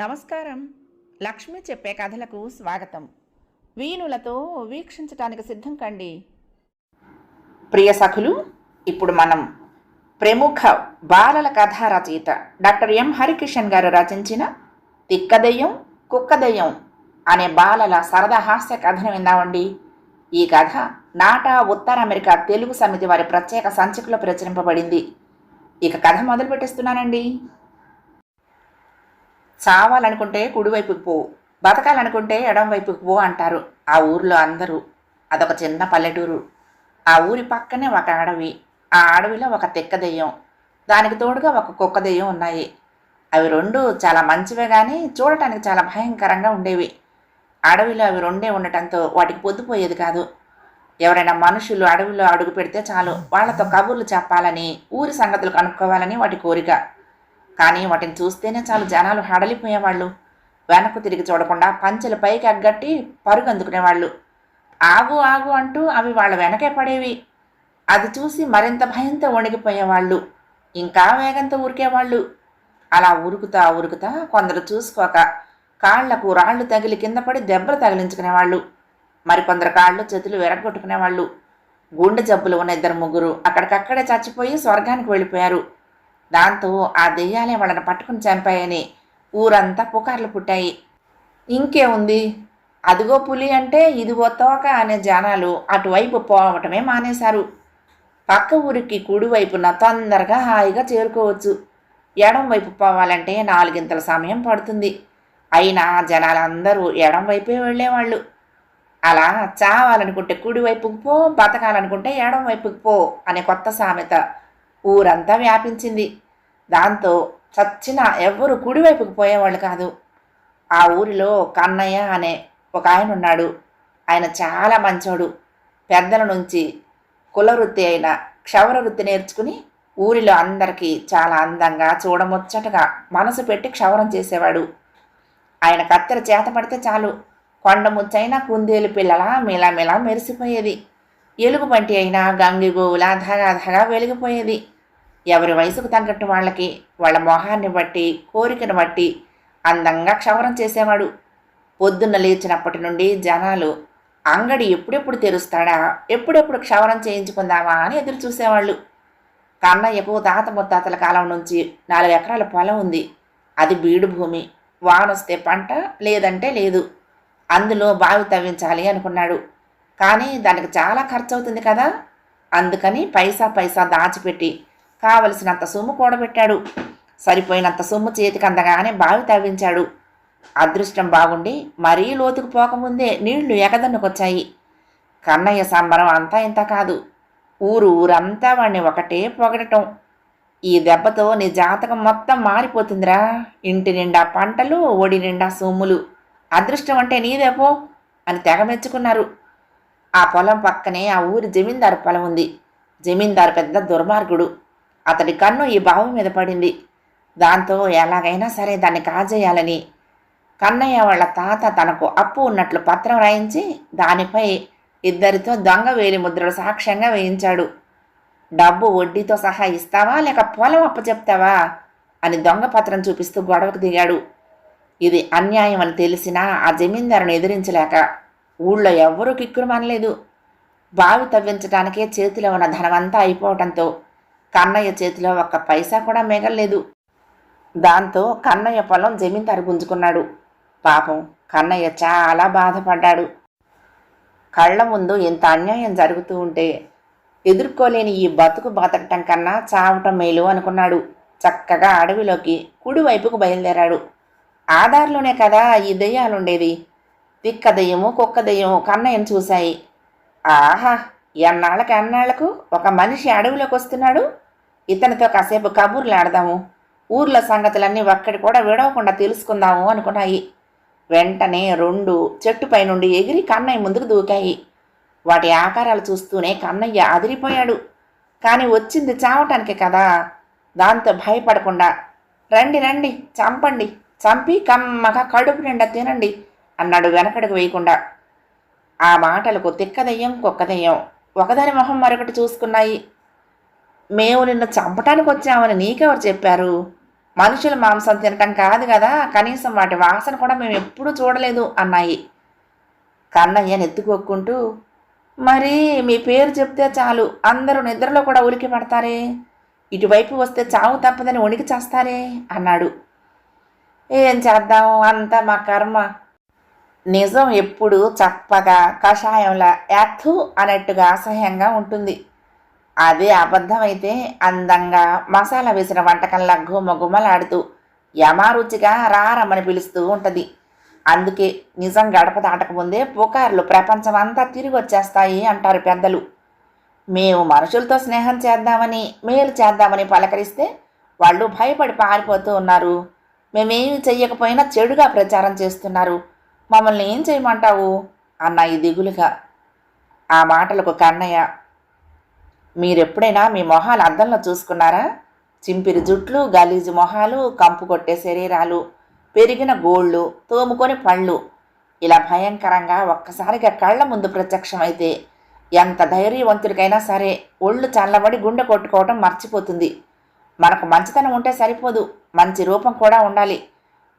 నమస్కారం. లక్ష్మి చెప్పే కథలకు స్వాగతం. వీణులతో వీక్షించటానికి సిద్ధం కండి. ప్రియ సఖులు ఇప్పుడు మనం ప్రముఖ బాలల కథా రచయిత డాక్టర్ ఎం హరికిషన్ గారు రచించిన తిక్కదయ్యం కుక్కదయ్యం అనే బాలల సరదా హాస్య కథను విందామండి. ఈ కథ నాటా ఉత్తర అమెరికా తెలుగు సమితి వారి ప్రత్యేక సంచికలో ప్రచురింపబడింది. ఇక కథ మొదలు పెట్టేస్తున్నానండి చావాలనుకుంటే కుడివైపుకి పో బతకాలనుకుంటే ఎడం వైపుకి పో అంటారు. ఆ ఊర్లో అందరూ. అదొక చిన్న పల్లెటూరు. ఆ ఊరి పక్కనే ఒక అడవి. ఆ అడవిలో ఒక తెక్క దెయ్యం. దానికి తోడుగా ఒక కుక్క దెయ్యం ఉన్నాయి. అవి రెండు చాలా మంచివే కానీ చూడటానికి చాలా భయంకరంగా ఉండేవి. అడవిలో అవి రెండే ఉండటంతో వాటికి పొద్దుపోయేది కాదు. ఎవరైనా మనుషులు అడవిలో అడుగు పెడితే చాలు. వాళ్ళతో కబుర్లు చెప్పాలని ఊరి సంగతులు కనుక్కోవాలని వాటి కోరిక. కానీ వాటిని చూస్తేనే చాలు జనాలు హడలిపోయేవాళ్ళు. వెనక్కు తిరిగి చూడకుండా పంచెలు పైకి అగ్గట్టి పరుగు అందుకునేవాళ్ళు. ఆగు ఆగు అంటూ అవి వాళ్ళ వెనకే పడేవి. అది చూసి మరింత భయంతో వణిగిపోయేవాళ్ళు. ఇంకా వేగంతో ఉరికేవాళ్ళు. అలా ఉరుకుతా ఉరుకుతా కొందరు చూసుకోక కాళ్ళకు రాళ్ళు తగిలి కింద పడి దెబ్బలు తగిలించుకునేవాళ్ళు. మరికొందరు కాళ్ళు చేతులు విరగొట్టుకునేవాళ్ళు గుండె జబ్బులు ఉన్న ఇద్దరు ముగ్గురు అక్కడికక్కడే చచ్చిపోయి స్వర్గానికి వెళ్ళిపోయారు. దాంతో ఆ దెయ్యాలే వాళ్ళని పట్టుకుని చంపాయని ఊరంతా పుకార్లు పుట్టాయి. ఇంకేముంది అదిగో పులి అంటే ఇదిగో తోక అనే జనాలు అటువైపు పోవటమే మానేశారు. పక్క ఊరికి కుడివైపున తొందరగా హాయిగా చేరుకోవచ్చు. ఎడం వైపు పోవాలంటే నాలుగింతల సమయం పడుతుంది. అయినా జనాలందరూ ఎడం వైపే వెళ్ళేవాళ్ళు. అలా చావాలనుకుంటే కుడివైపుకు పో బతకాలనుకుంటే ఎడం వైపుకు పో అనే కొత్త సామెత ఊరంతా వ్యాపించింది. దాంతో చచ్చిన ఎవ్వరు కుడివైపుకు పోయేవాళ్ళు కాదు. ఆ ఊరిలో కన్నయ్య అనే ఒక ఆయన ఉన్నాడు ఆయన చాలా మంచోడు. పెద్దల నుంచి కులవృత్తి అయిన క్షవర వృత్తి నేర్చుకుని ఊరిలో అందరికీ చాలా అందంగా చూడముచ్చటగా మనసు పెట్టి క్షవరం చేసేవాడు. ఆయన కత్తెర చేత పడితే చాలు. కొండ ముచ్చైనా కుందేలు పిల్లల మిలమిలా మెరిసిపోయేది. ఎలుగుబంటి అయినా గంగిగోవులా ధగాధగా వెలిగిపోయేది. ఎవరి వయసుకు తగ్గట్టు వాళ్ళకి వాళ్ళ మొహాన్ని బట్టి కోరికను బట్టి అందంగా క్షవరం చేసేవాడు. పొద్దున్న లేచినప్పటి నుండి జనాలు అంగడి ఎప్పుడెప్పుడు తెరుస్తాడా? ఎప్పుడెప్పుడు క్షవరం చేయించుకుందామా? అని ఎదురు చూసేవాళ్ళు. కన్నయ్యకు తాత ముత్తాతల కాలం నుంచి నాలుగు ఎకరాల పొలం ఉంది. అది బీడు భూమి. వానొస్తే పంట లేదంటే లేదు. అందులో బావి తవ్వించాలి అనుకున్నాడు. కానీ దానికి చాలా ఖర్చు అవుతుంది కదా. అందుకని పైసా పైసా దాచిపెట్టి కావలసినంత సొమ్ము కూడబెట్టాడు. సరిపోయినంత సొమ్ము చేతికి అందగానే బావి తవ్వించాడు. అదృష్టం బాగుండి మరీ లోతుకు పోకముందే నీళ్ళు ఎగదన్నుకొచ్చాయి. కన్నయ్య సంబరం అంతా ఇంత కాదు. ఊరు ఊరంతా వాడిని ఒకటే పొగడటం. ఈ దెబ్బతో నీ జాతకం మొత్తం మారిపోతుందిరా. ఇంటి నిండా పంటలు ఒడి నిండా సొమ్ములు. అదృష్టం అంటే నీదేపో అని తెగ మెచ్చుకున్నారు. ఆ పొలం పక్కనే ఆ ఊరి జమీందారు పొలం ఉంది. జమీందారు పెద్ద దుర్మార్గుడు. అతడి కన్ను ఈ బావి మీద పడింది. దాంతో ఎలాగైనా సరే దాన్ని కాజేయాలని. కన్నయ్య వాళ్ళ తాత తనకు అప్పు ఉన్నట్లు పత్రం రాయించి దానిపై ఇద్దరితో దొంగ వేలి ముద్రలు సాక్ష్యంగా వేయించాడు. డబ్బు వడ్డీతో సహా ఇస్తావా? లేక పొలం అప్పచెప్తావా? అని దొంగ పత్రం చూపిస్తూ గొడవకు దిగాడు. ఇది అన్యాయం అని తెలిసినా ఆ జమీందారును ఎదిరించలేక ఊళ్ళో ఎవ్వరూ కిక్కురు మనలేదు. బావి తవ్వించడానికే చేతిలో ఉన్న ధనమంతా అయిపోవటంతో కన్నయ్య చేతిలో ఒక్క పైసా కూడా మిగలేదు దాంతో కన్నయ్య పొలం జమీందారు గుంజుకున్నాడు. పాపం కన్నయ్య చాలా బాధపడ్డాడు. కళ్ళ ముందు ఇంత అన్యాయం జరుగుతూ ఉంటే ఎదుర్కోలేని ఈ బతుకు బతకటం కన్నా చావటం మేలు అనుకున్నాడు. చక్కగా అడవిలోకి కుడివైపుకు బయలుదేరాడు. ఆధార్లోనే కదా ఈ దెయ్యాలుండేది తిక్క దెయ్యము కుక్క దెయ్యము కన్నయ్యను చూశాయి. ఆహా ఎన్నాళ్ళకి అన్నాళ్ళకు ఒక మనిషి అడవిలోకి వస్తున్నాడు ఇతనితో కాసేపు కబుర్లు ఆడదాము ఊర్లో సంగతులన్నీ ఒక్కడి కూడా విడవకుండా తెలుసుకుందాము అనుకున్నాయి. వెంటనే రెండు చెట్టుపై నుండి ఎగిరి కన్నయ్య ముందుకు దూకాయి. వాటి ఆకారాలు చూస్తూనే కన్నయ్య అదిరిపోయాడు. కానీ వచ్చింది చావటానికే కదా. దాంతో భయపడకుండా రండి రండి చంపండి చంపి కమ్మగా కడుపు నిండా తినండి అన్నాడు వెనకడుగు వేయకుండా. ఆ మాటలకు తిక్కదయ్యం కుక్కదయ్యం. ఒకదాని మొహం మరొకటి చూసుకున్నాయి. మేము నిన్ను చంపటానికి వచ్చామని నీకెవరు చెప్పారు? మనుషుల మాంసం తినటం కాదు కదా కనీసం వాటి వాసన కూడా మేము ఎప్పుడూ చూడలేదు అన్నాయి. కన్నయ్య నెత్తుకొక్కుంటూ మరి మీ పేరు చెప్తే చాలు అందరూ నిద్రలో కూడా ఉలికి పడతారే? ఇటువైపు వస్తే చావు తప్పదని ఉనికి చేస్తారే? అన్నాడు. ఏం చేద్దాం అంతా మా కర్మ. నిజం ఎప్పుడు చప్పగా కషాయంలా యాథు అన్నట్టుగా అసహ్యంగా ఉంటుంది. అదే అబద్ధమైతే అందంగా మసాలా వేసిన వంటకంలా గుమ్మ గుమ్మలాడుతూ యమారుచిగా రారమ్మని పిలుస్తూ ఉంటుంది. అందుకే నిజం గడప దాటకముందే పుకార్లు ప్రపంచం అంతా తిరిగి వచ్చేస్తాయి అంటారు పెద్దలు. మేము మనుషులతో స్నేహం చేద్దామని మేలు చేద్దామని పలకరిస్తే వాళ్ళు భయపడి పారిపోతూ ఉన్నారు. మేమేమి చెయ్యకపోయినా చెడుగా ప్రచారం చేస్తున్నారు. మమ్మల్ని ఏం చేయమంటావు? అన్నాయి దిగులుగా. ఆ మాటలకు కన్నయ్య మీరెప్పుడైనా మీ మొహాలు అద్దంలో చూసుకున్నారా? చింపిరి జుట్లు గలీజు మొహాలు కంపు కొట్టే శరీరాలు పెరిగిన గోళ్ళు తోముకొని పళ్ళు. ఇలా భయంకరంగా ఒక్కసారిగా కళ్ళ ముందు ప్రత్యక్షమైతే ఎంత ధైర్యవంతుడికైనా సరే ఒళ్ళు చల్లబడి గుండె కొట్టుకోవటం మర్చిపోతుంది. మనకు మంచితనం ఉంటే సరిపోదు. మంచి రూపం కూడా ఉండాలి.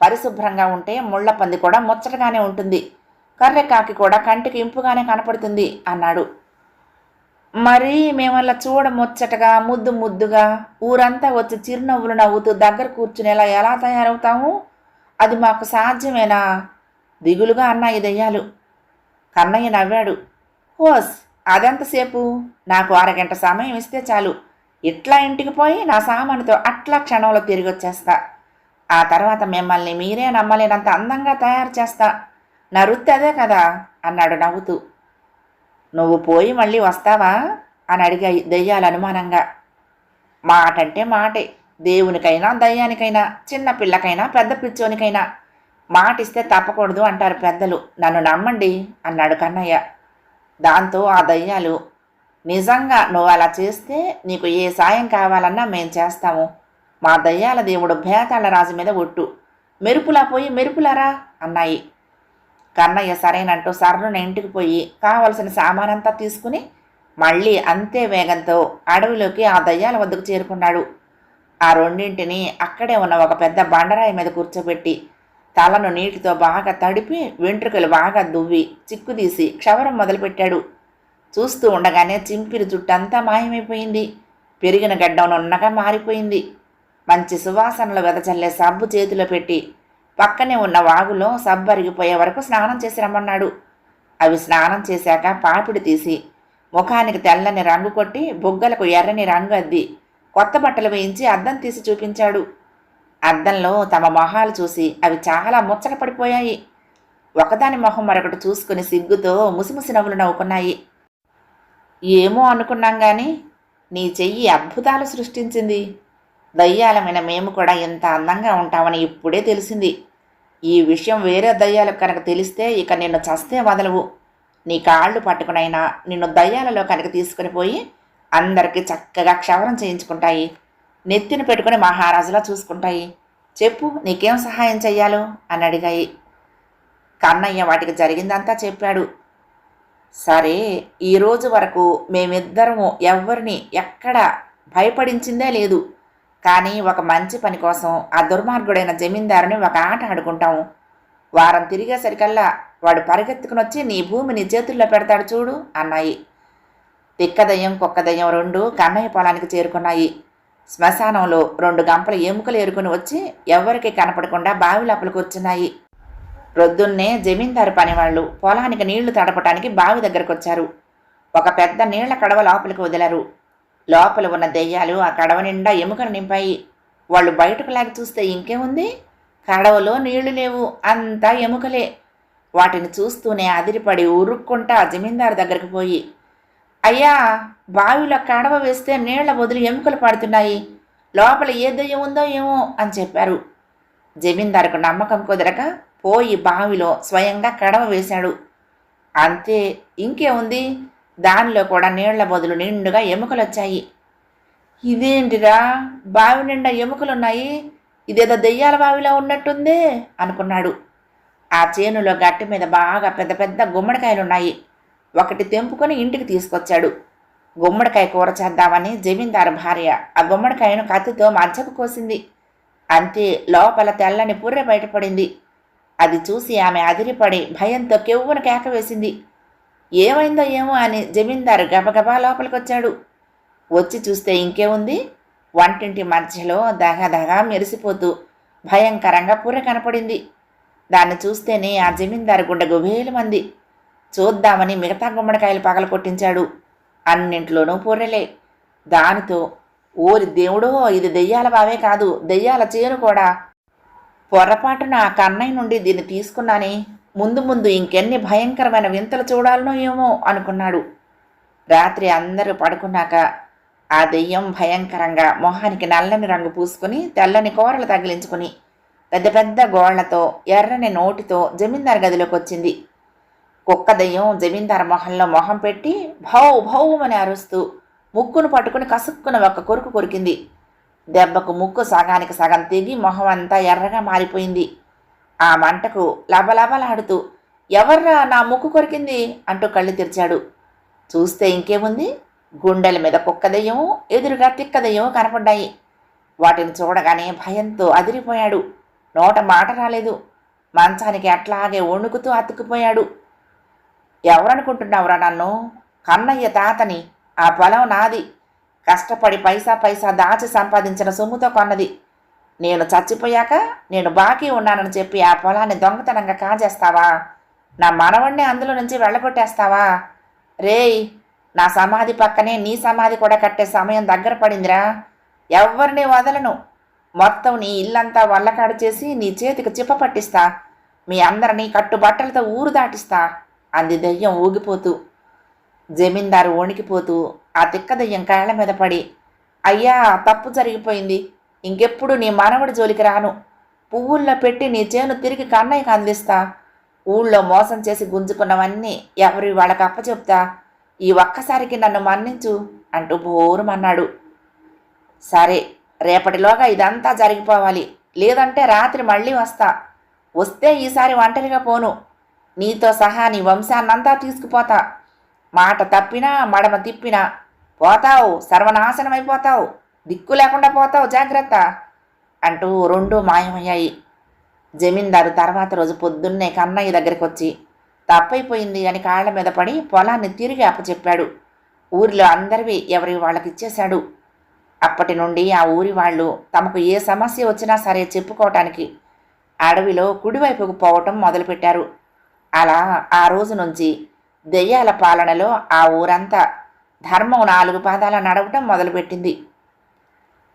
పరిశుభ్రంగా ఉంటే ముళ్ళ పంది కూడా ముచ్చటగానే ఉంటుంది. కర్రెకాకి కూడా కంటికి ఇంపుగానే కనపడుతుంది అన్నాడు. మరి మేమల్లా చూడ ముచ్చటగా ముద్దు ముద్దుగా ఊరంతా వచ్చి చిరునవ్వులు నవ్వుతూ దగ్గర కూర్చునేలా ఎలా తయారవుతాము? అది మాకు సాధ్యమేనా? దిగులుగా అన్నాయి దెయ్యాలు కన్నయ్య నవ్వాడు. హోస్ అదెంతసేపు? నాకు అరగంట సమయం ఇస్తే చాలు. ఇట్లా ఇంటికి పోయి నా సామానుతో అట్లా క్షణంలో తిరిగి వచ్చేస్తా ఆ తర్వాత మిమ్మల్ని మీరే నమ్మలేనంత అందంగా తయారు చేస్తా. నా వృత్తి అదే కదా అన్నాడు నవ్వుతూ. నువ్వు పోయి మళ్ళీ వస్తావా? అని అడిగా దయ్యాలు అనుమానంగా. మాటంటే మాటే. దేవునికైనా దయ్యానికైనా చిన్న పిల్లకైనా పెద్ద పిచ్చోనికైనా మాటిస్తే తప్పకూడదు అంటారు పెద్దలు. నన్ను నమ్మండి అన్నాడు కన్నయ్య. దాంతో ఆ దయ్యాలు నిజంగా నువ్వు అలా చేస్తే నీకు ఏ సాయం కావాలన్నా మేం చేస్తాము. మా దయ్యాల దేవుడు భేతాళ రాజు మీద ఒట్టు. మెరుపులా పోయి మెరుపులారా అన్నాయి. కన్నయ్య సరేనంటూ సర్రున ఇంటికి పోయి కావలసిన సామానంతా తీసుకుని మళ్ళీ అంతే వేగంతో అడవిలోకి ఆ దయ్యాల వద్దకు చేరుకున్నాడు. ఆ రెండింటిని అక్కడే ఉన్న ఒక పెద్ద బండరాయి మీద కూర్చోబెట్టి తలను నీటితో బాగా తడిపి వెంట్రుకలు బాగా దువ్వి చిక్కుదీసి క్షవరం మొదలుపెట్టాడు. చూస్తూ ఉండగానే చింపిరి జుట్టంతా మాయమైపోయింది. పెరిగిన గడ్డం నున్నగా మారిపోయింది. మంచి సువాసనలు వెదజల్లే సబ్బు చేతిలో పెట్టి పక్కనే ఉన్న వాగులో సబ్బరిగిపోయే వరకు స్నానం చేసి రమ్మన్నాడు. అవి స్నానం చేశాక పాపిడి తీసి ముఖానికి తెల్లని రంగు కొట్టి బుగ్గలకు ఎర్రని రంగు అద్ది కొత్త బట్టలు వేయించి అద్దం తీసి చూపించాడు. అద్దంలో తమ మొహాలు చూసి అవి చాలా ముచ్చట పడిపోయాయి. ఒకదాని మొహం మరొకటి చూసుకుని సిగ్గుతో ముసిముసి నవ్వులు నవ్వుకున్నాయి. ఏమో అనుకున్నాం కానీ నీ చెయ్యి అద్భుతాలు సృష్టించింది. దయ్యాలమైన మేము కూడా ఇంత అందంగా ఉంటామని ఇప్పుడే తెలిసింది. ఈ విషయం వేరే దయ్యాలకు కనుక తెలిస్తే ఇక నిన్ను చస్తే వదలవు. నీ కాళ్ళు పట్టుకునైనా నిన్ను దయ్యాలలో కనుక తీసుకుని పోయి అందరికీ చక్కగా క్షవరం చేయించుకుంటాయి. నెత్తిని పెట్టుకుని మహారాజులా చూసుకుంటాయి. చెప్పు నీకేం సహాయం చెయ్యాలో? అని అడిగాయి. కన్నయ్య వాటికి జరిగిందంతా చెప్పాడు. సరే ఈరోజు వరకు మేమిద్దరము ఎవ్వరిని ఎక్కడ భయపడించిందే లేదు. కానీ ఒక మంచి పని కోసం ఆ దుర్మార్గుడైన జమీందారుని ఒక ఆట ఆడుకుంటాము వారం తిరిగేసరికల్లా వాడు పరిగెత్తుకుని వచ్చి నీ భూమి నీ చేతుల్లో పెడతాడు చూడు అన్నాయి. తిక్కదయ్యం కుక్కదయ్యం రెండు కన్నయ్య పొలానికి చేరుకున్నాయి. శ్మశానంలో రెండు గంపల ఎముకలు ఏరుకుని వచ్చి ఎవ్వరికి కనపడకుండా బావి లోపలికి వచ్చినాయి. ప్రొద్దున్నే జమీందారు పనివాళ్ళు పొలానికి నీళ్ళు తడపటానికి బావి దగ్గరకు వచ్చారు ఒక పెద్ద నీళ్ళ కడవ లోపలికి వదిలారు. లోపల ఉన్న దెయ్యాలు ఆ కడవ నిండా ఎముకలు నింపాయి. వాళ్ళు బయటకు లాగి చూస్తే ఇంకేముంది? కడవలో నీళ్ళు లేవు. అంతా ఎముకలే. వాటిని చూస్తూనే అదిరిపడి ఉరుక్కుంటా జమీందారు దగ్గరికి పోయి అయ్యా బావిలో కడవ వేస్తే నీళ్ళ బదులు ఎముకలు పడుతున్నాయి. లోపల ఏ దెయ్యం ఉందో ఏమో అని చెప్పారు. జమీందారుకు నమ్మకం కుదరక పోయి బావిలో స్వయంగా కడవ వేశాడు. అంతే ఇంకేముంది? దానిలో కూడా నీళ్ళ బదులు నిండుగా ఎముకలు వచ్చాయి. ఇదేంటిరా? బావి నిండా ఎముకలున్నాయి? ఇదేదో దెయ్యాల బావిలో ఉన్నట్టుంది? అనుకున్నాడు. ఆ చేనులో గట్టి మీద బాగా పెద్ద పెద్ద గుమ్మడికాయలున్నాయి. ఒకటి తెంపుకొని ఇంటికి తీసుకొచ్చాడు. గుమ్మడికాయ కూర చేద్దామని జమీందారు భార్య ఆ గుమ్మడికాయను కత్తితో మధ్యకు కోసింది. అంతే లోపల తెల్లని పుర్రె బయటపడింది. అది చూసి ఆమె అదిరిపడి భయంతో కెవ్వున కేక వేసింది. ఏమైందో ఏమో అని జమీందారు గబగబా లోపలికొచ్చాడు. వచ్చి చూస్తే ఇంకేముంది? వంటింటి మధ్యలో దగదగా మెరిసిపోతూ భయంకరంగా పూర కనపడింది. దాన్ని చూస్తేనే ఆ జమీందారు గుండె గుబేలమంది. చూద్దామని మిగతా గుమ్మడికాయలు పగల కొట్టించాడు అన్నింట్లోనూ పుర్రెలే. దానితో ఓరి దేవుడో ఇది దెయ్యాల బావే కాదు దెయ్యాల చేరు కూడా. పొరపాటున ఆ కన్నయ్య నుండి దీన్ని తీసుకున్నానే? ముందు ముందు ఇంకెన్ని భయంకరమైన వింతలు చూడాలనో ఏమో అనుకున్నాడు. రాత్రి అందరూ పడుకున్నాక ఆ దెయ్యం భయంకరంగా మొహానికి నల్లని రంగు పూసుకుని తెల్లని కూరలు తగిలించుకుని పెద్ద పెద్ద గోళ్ళతో ఎర్రని నోటితో జమీందార్ గదిలోకి వచ్చింది కుక్క దెయ్యం జమీందార్ మొహంలో మొహం పెట్టి భౌ భౌమని అరుస్తూ ముక్కును పట్టుకుని కసుక్కున ఒక కొరుకు కొరికింది. దెబ్బకు ముక్కు సగానికి సగం తెగి మొహం అంతా ఎర్రగా మారిపోయింది. ఆ మంటకు లబలబలాడుతూ ఎవర్రా నా ముక్కు కొరికింది? అంటూ కళ్ళు తెరిచాడు. చూస్తే ఇంకేముంది? గుండెల మీద కుక్క దెయ్యము ఎదురుగా తిక్క దెయ్యము కనపడ్డాయి. వాటిని చూడగానే భయంతో అదిరిపోయాడు. నోట మాట రాలేదు. మంచానికి అట్లాగే వణుకుతూ అతుక్కుపోయాడు. ఎవరనుకుంటున్నావురా నన్ను? కన్నయ్య తాతని. ఆ పొలం నాది. కష్టపడి పైసా పైసా దాచి సంపాదించిన సొమ్ముతో కొన్నది. నేను చచ్చిపోయాక నేను బాకీ ఉన్నానని చెప్పి ఆ పొలాన్ని దొంగతనంగా కాజేస్తావా? నా మనవణ్ణి అందులో నుంచి వెళ్ళగొట్టేస్తావా? రేయ్ నా సమాధి పక్కనే నీ సమాధి కూడా కట్టే సమయం దగ్గర పడిందిరా. ఎవరిని వదలను. మొత్తం నీ ఇల్లంతా వల్లకాడు చేసి నీ చేతికి చిప్ప పట్టిస్తా. మీ అందరినీ కట్టుబట్టలతో ఊరు దాటిస్తా. అంది దెయ్యం ఊగిపోతూ. జమీందారు వణికిపోతూ ఆ తిక్క దెయ్యం కాళ్ళ మీద పడి అయ్యా తప్పు జరిగిపోయింది. ఇంకెప్పుడు నీ మనవడి జోలికి రాను. పువ్వుల్లో పెట్టి నీ చేను తిరిగి కన్నయ్యకి అందిస్తా. ఊళ్ళో మోసం చేసి గుంజుకున్నవన్నీ ఎవరి వాళ్ళకి అప్పచెప్తా. ఈ ఒక్కసారికి నన్ను మన్నించు అంటూ బోరుమన్నాడు. సరే రేపటిలోగా ఇదంతా జరిగిపోవాలి. లేదంటే రాత్రి మళ్ళీ వస్తా. వస్తే ఈసారి ఒంటరిగా పోను. నీతో సహా నీ వంశాన్నంతా తీసుకుపోతా. మాట తప్పినా మడమ తిప్పినా పోతావు సర్వనాశనమైపోతావు. దిక్కు లేకుండా పోతావు జాగ్రత్త అంటూ రెండు మాయమయ్యాయి. జమీందారు తర్వాత రోజు పొద్దున్నే కన్నయ్య దగ్గరికి వచ్చి తప్పైపోయింది అని కాళ్ళ మీద పడి పొలాన్ని తిరిగి అప్పచెప్పాడు. ఊరిలో అందరివి ఎవరి వాళ్ళకి ఇచ్చేశాడు అప్పటి నుండి ఆ ఊరి వాళ్ళు తమకు ఏ సమస్య వచ్చినా సరే చెప్పుకోవటానికి అడవిలో కుడివైపుకు పోవటం మొదలుపెట్టారు. అలా ఆ రోజు నుంచి దెయ్యాల పాలనలో ఆ ఊరంతా ధర్మం నాలుగు పాదాల నడవటం మొదలుపెట్టింది.